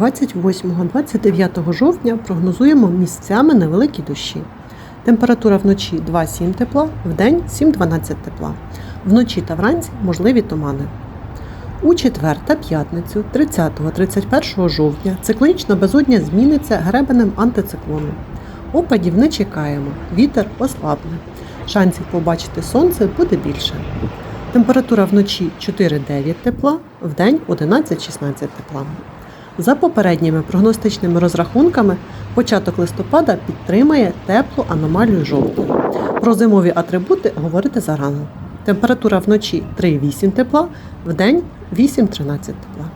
28-29 жовтня прогнозуємо місцями невеликі дощі. Температура вночі 2-7 тепла, вдень 7-12 тепла. Вночі та вранці можливі тумани. У четвер та п'ятницю 30-31 жовтня циклонічна безодня зміниться гребенем антициклону. Опадів не чекаємо, вітер ослабне. Шансів побачити сонце буде більше. Температура вночі 4-9 тепла, вдень 11-16 тепла. За попередніми прогностичними розрахунками, початок листопада підтримає теплу аномалію жовтня. Про зимові атрибути говорити зарано. Температура вночі 3-8 тепла, вдень 8-13 тепла.